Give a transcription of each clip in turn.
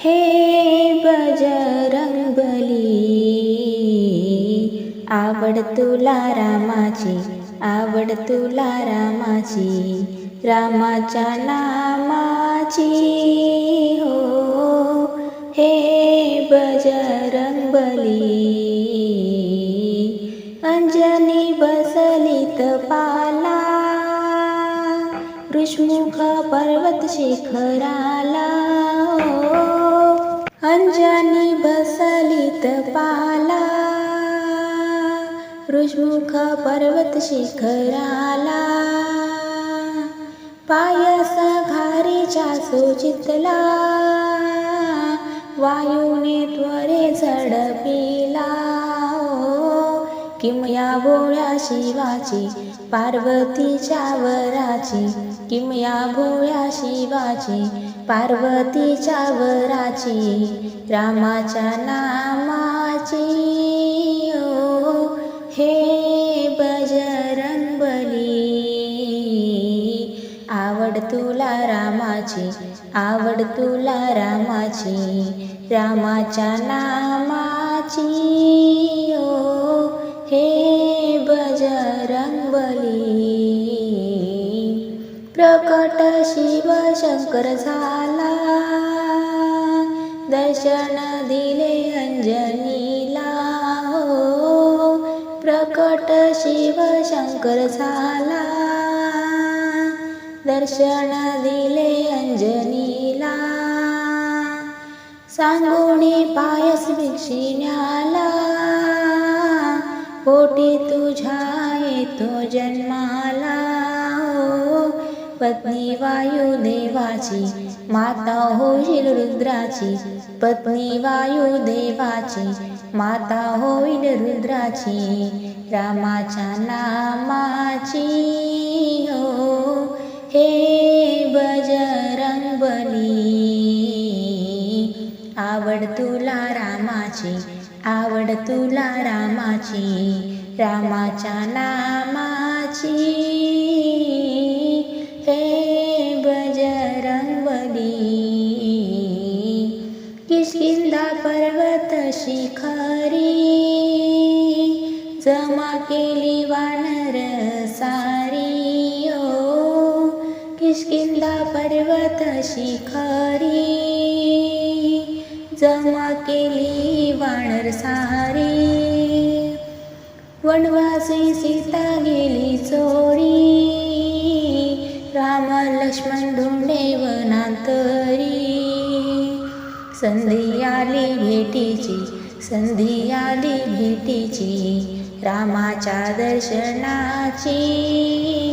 हे बजरंगबली आवड तुला रामाची आवड तुला रामाची रामाच्या नामाची हो. हे बजरंगबली अंजनी बसलीत पाला ऋषमुख पर्वत शिखराला हो. अंजनी बसलित पाला ऋषमुख पर्वत शिखराला. पायस घारीच्या सुचितला वायूने त्वरे झडपी किमया भोळ्या शिवाची पार्वतीच्या वराची. किमया भोळ्या शिवाची पार्वतीच्या वराची. रामाच्या नामाची ओ हे बजरंगबली आवड तुला रामाची आवड तुला रामाची. रामाच्या नामाची. रंगवली. प्रकट शिव शंकर झाला. दर्शन दिले अंजनीला हो प्रकट शिव शंकर झाला. दर्शन दिले अंजनीला सांगुणी पायस भिक्षिण्याला पोटी तुझ्या तो जन्माला हो पत्नी वायुदेवाची माता होईल रुद्राची पत्नी वायुदेवाची माता होईल रुद्राची रामाच्या नामाची हो हे बजरंगबली. आवड तुला रामाची आवड तुला रामाची रामाच्या नामाची. हे बजरंगली किशकिंदा पर्वत शिखरी. जमा केली वानर सारी ओ किशकिंदा पर्वत शिखरी. जमा केली वानर सारी. वनवासी सीता गेली चोरी. राम लक्ष्मण धोंडे वनांतरी. संधी आली भेटीची संधी आली भेटीची. रामाच्या दर्शनाची.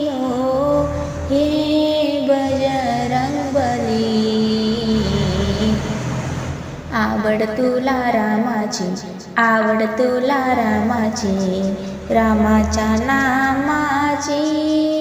ओ हे आवड तुला रामाची आवड तुला रामाची रामाच्या नामाची.